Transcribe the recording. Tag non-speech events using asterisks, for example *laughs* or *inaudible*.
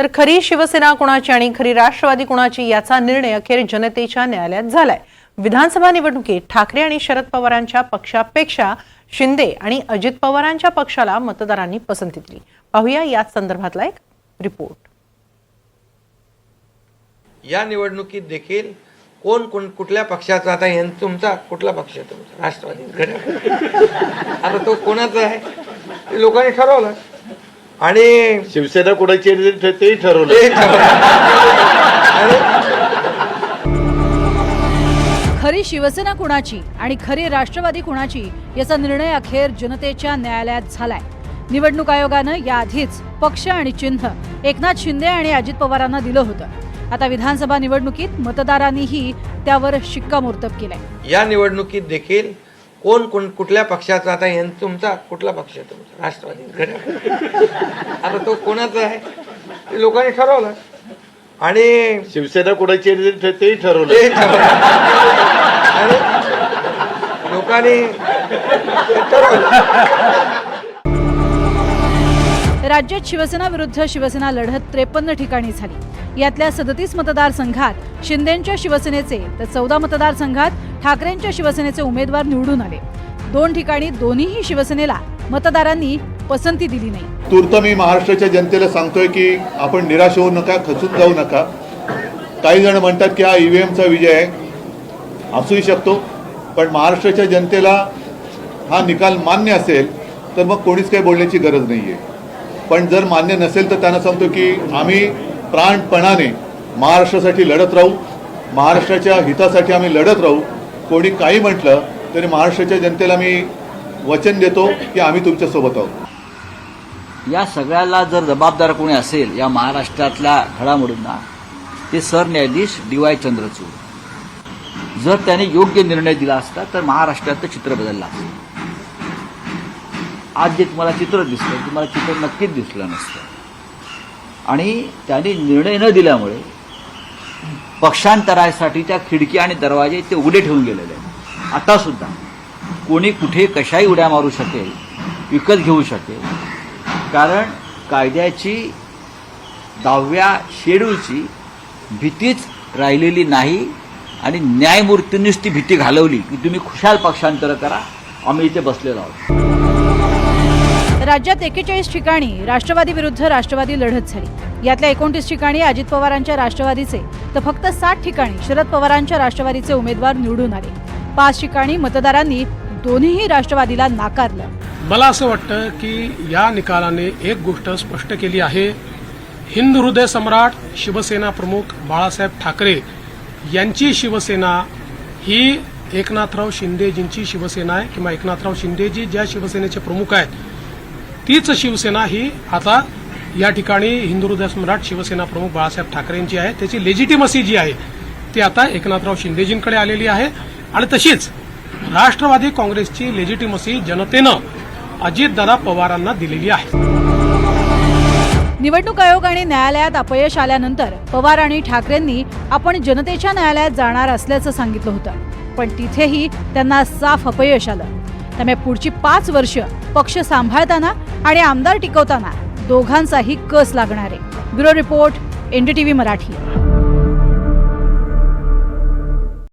तर खरी शिवसेना कुणाची आणि खरी राष्ट्रवादी कुणाची याचा निर्णय अखेर जनतेच्या न्यायालयात झालाय. विधानसभा निवडणुकीत ठाकरे आणि शरद पवारांच्या पक्षापेक्षा शिंदे आणि अजित पवारांच्या पक्षाला मतदारांनी पसंती दिली. पाहूया याच संदर्भातला एक रिपोर्ट. या निवडणुकीत देखील कोण कोण कुठल्या पक्षाचा आता तुमचा कुठला पक्ष आहे तुमचा? राष्ट्रवादी. *laughs* आता तो कोणाचा आहे? लोकांनी ठरवलं. आणि शिवसेना कोणाची आहे ते- ठरवलं. ते ठरवलं. आणि खरी शिवसेना कुणाची आणि खरी राष्ट्रवादी कुणाची याचा निर्णय अखेर जनतेच्या न्यायालयात झालाय. निवडणूक आयोगानं याआधीच पक्ष आणि चिन्ह एकनाथ शिंदे आणि अजित पवारांना दिलं होतं. आता विधानसभा निवडणुकीत मतदारांनीही त्यावर शिक्कामोर्तब केलंय. या निवडणुकीत देखील कोण कोण कुठल्या पक्षाचा आता यां- तुमचा कुठला पक्ष आहे तुमचा? राष्ट्रवादी. आता तो कोणाचा आहे? ते लोकांनी ठरवलं. आणि शिवसेना कोणाची आहे तेही ठरवलं. ते ठरवलं. आणि लोकांनी ठरवलं. राज्यात शिवसेना विरुद्ध शिवसेना लढत त्रेपन्न ठिकाणी झाली. यातल्या सदतीस मतदारसंघात शिंदेच्या शिवसेनेचे तर चौदा मतदारसंघात ठाकरेंच्या शिवसेनेचे उमेदवार निवडून आले. दोन ठिकाणी दोन्हीही शिवसेनेला मतदारांनी पसंती दिली नाही. तूर्त मी महाराष्ट्राच्या जनतेला सांगतोय की आपण निराश होऊ नका खचून जाऊ नका. काही जण म्हणतात की हा ईव्हीएमचा विजय आहे. असूही शकतो. पण महाराष्ट्राच्या जनतेला हा निकाल मान्य असेल तर मग कोणीच काही बोलण्याची गरज नाही आहे पण जर मान्य नसेल तर त्यांना सांगतो की आम्ही प्राणपणाने महाराष्ट्रासाठी लढत राहू. महाराष्ट्राच्या हितासाठी आम्ही लढत राहू. कोणी काही म्हटलं तरी महाराष्ट्राच्या जनतेला मी वचन देतो की आम्ही तुमच्यासोबत आहोत. या सगळ्याला जर जबाबदार कोणी असेल या महाराष्ट्रातल्या घडामोडींना ते सरन्यायाधीश डी वाय चंद्रचूड. जर त्याने योग्य निर्णय दिला असता तर महाराष्ट्राचं चित्र बदललं असतं. आज जे तुम्हाला चित्र दिसलं तुम्हाला चित्र नक्कीच दिसलं नसतं. आणि त्याने निर्णय न दिल्यामुळे पक्षांतरासाठी खिडकी आणि दरवाजे ते उघडे ठेवून गेलेले आहेत. आता सुद्धा कोणी कुठे कशाही उड्या मारू शकेल विकत घेऊ शकेल. कारण कायद्याची दहाव्या शेड्यूलची भीतीच राहिलेली नाही आणि न्यायमूर्तींनीच ती भीती घालवली की तुम्ही खुशाल पक्षांतर करा आम्ही इथे बसलेलो आहोत. राज्यात एकेचाळीस ठिकाणी राष्ट्रवादी विरुद्ध राष्ट्रवादी लढत झाली. यातल्या एकोणतीस ठिकाणी अजित पवारांच्या राष्ट्रवादीचे तर फक्त सात ठिकाणी शरद पवारांच्या राष्ट्रवादीचे उमेदवार निवडून आले. पाच ठिकाणी मतदारांनी दोन्हीही राष्ट्रवादीला नाकारलं. मला असं वाटतं की या निकालाने एक गोष्ट स्पष्ट केली आहे. हिंद हृदय सम्राट शिवसेना प्रमुख बाळासाहेब ठाकरे यांची शिवसेना ही एकनाथराव शिंदेजींची शिवसेना आहे किंवा एकनाथराव शिंदेजी ज्या शिवसेनेचे प्रमुख आहेत तीच शिवसेना ही आता या ठिकाणी हिंदू हृदय सम्राट शिवसेना प्रमुख बाळासाहेब ठाकरेंची आहे. त्याची लेजिटिमसी जी आहे ती आता एकनाथराव शिंदेजींकडे आलेली आहे. आणि तशीच राष्ट्रवादी काँग्रेसची लेजिटिमसी जनतेनं अजितदादा पवारांना दिलेली आहे. निवडणूक आयोग आणि न्यायालयात अपयश आल्यानंतर पवार आणि ठाकरेंनी आपण जनतेच्या न्यायालयात जाणार असल्याचं सांगितलं होतं. पण तिथेही त्यांना साफ अपयश आलं. त्यामुळे पुढची पाच वर्ष पक्ष सांभाळताना आणि आमदार टिकवताना दोघांचाही कस लागणार आहे? Bureau report NDTV Marathi.